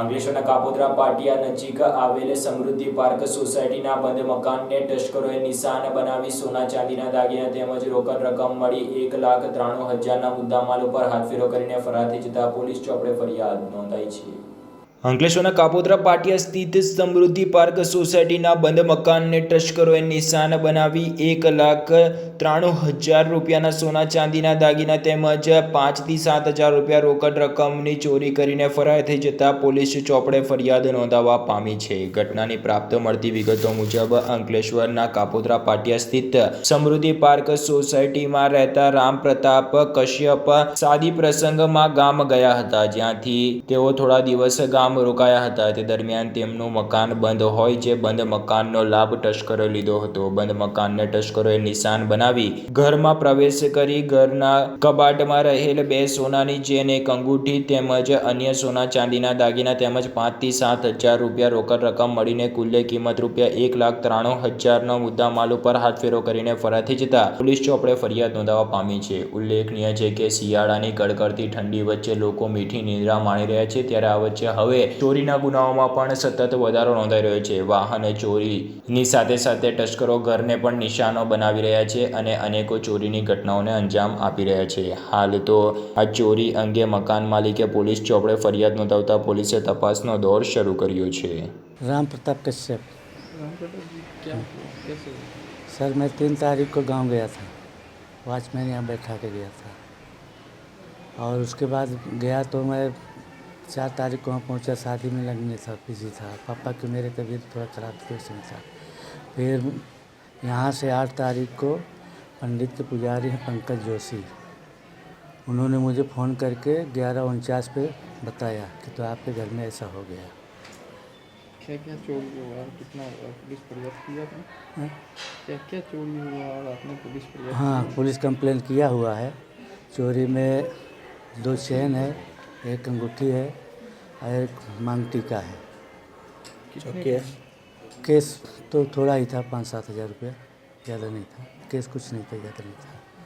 અંકલેશ્વરના કાપોદરા પાટિયા નજીક આવેલ સમૃદ્ધિ પાર્ક સોસાયટીના બંધ મકાનને તસ્કરોએ નિશાન બનાવી સોના ચાંદીના દાગીના તેમજ રોકડ રકમ મળી એક લાખ ત્રાણું હજારના મુદ્દામાલ ઉપર હાથફેરો કરીને ફરાર થઈ જતા પોલીસ ચોપડે ફરિયાદ નોંધાઈ છે. અંકલેશ્વરના કાપોદ્રા પાટિયા સ્થિત સમૃદ્ધિ પાર્ક સોસાયટીના બંધ મકાનને તસ્કરોએ નિશાન બનાવી એક લાખ ત્રાણું હજાર રૂપિયાના સોના ચાંદીના દાગીના તેમજ પાંચથી સાત હજાર રૂપિયા રોકડ રકમની ચોરી કરીને ફરાર થઈ જતા પોલીસ ચોપડે ફરિયાદ નોંધાવવા પામી છે. ઘટનાની પ્રાપ્ત મળતી વિગતો મુજબ અંકલેશ્વરના કાપોદ્રા પાટિયા સ્થિત સમૃદ્ધિ પાર્ક સોસાયટીમાં રહેતા રામ પ્રતાપ કશ્યપ સાદી પ્રસંગમાં ગામ ગયા હતા. જ્યાંથી તેઓ થોડા દિવસ ગામ રોકાયા હતા. તે દરમિયાન તેમનું મકાન બંધ હોય જે બંધ મકાનનો લાભ તસ્કરોએ લીધો હતો. બંધ મકાનને તસ્કરોએ નિશાન બનાવી ઘરમાં પ્રવેશ કરી ઘરના કબાટમાં રહેલ બે સોનાની ચેન, એક અંગૂઠી તેમજ અન્ય સોના ચાંદીના દાગીના તેમજ પાંચથી સાત હજાર રૂપિયા રોકડ રકમ મળીને કુલ્લે કિંમત રૂપિયા એક લાખ ત્રાણું હજારનો મુદ્દા માલ ઉપર હાથફેરો કરીને ફરાથી જતા પોલીસ ચોપડે ફરિયાદ નોંધાવવા પામી છે. ઉલ્લેખનીય છે કે શિયાળાની કડકડતી ઠંડી વચ્ચે લોકો મીઠી નિંદ્રા માણી રહ્યા છે. ત્યારે આ વચ્ચે હવે ચોરીના ગુનાઓમાં પણ સતત વધારો નોંધાઈ રહ્યો છે વાહન ચોરીની સાથે સાથે તસ્કરો ઘરને પણ નિશાનો બનાવી રહ્યા છે અને અનેકો ચોરીની ઘટનાઓને અંજામ આપી રહ્યા છે હાલ તો આ ચોરી અંગે મકાન માલિકે પોલીસ ચોપડે ફરિયાદ નોંધાવતા પોલીસે તપાસનો દોર શરૂ કર્યો છે राम प्रताप कश्यप राम प्रताप जी क्या हुआ कैसे हुआ सर मैं तीन तारीख को गांव गया था वॉचमैन यहाँ बैठा के गया था और उसके बाद गया तो मैं चार तारीख को वहाँ पहुँचा शादी में लगने था बिज़ी था। पापा की मेरे तबीयत थोड़ा ख़राब थी उसमें था। फिर यहाँ से आठ तारीख को पंडित के पुजारी हैं पंकज जोशी। उन्होंने मुझे फ़ोन करके ग्यारह उनचास पे बताया कि तो आपके घर में ऐसा हो गया। क्या क्या चोरी हुआ कितना पुलिस फरियाद किया आपने? क्या क्या चोरी हुआ और आपने पुलिस फरियाद हाँ पुलिस कंप्लेन किया हुआ है। चोरी में दो चेन है एक अंगूठी है एक मांग टीका है की? कितने केस तो थोड़ा ही था पाँच सात हज़ार रुपया ज़्यादा नहीं था केस कुछ नहीं था ज़्यादा नहीं था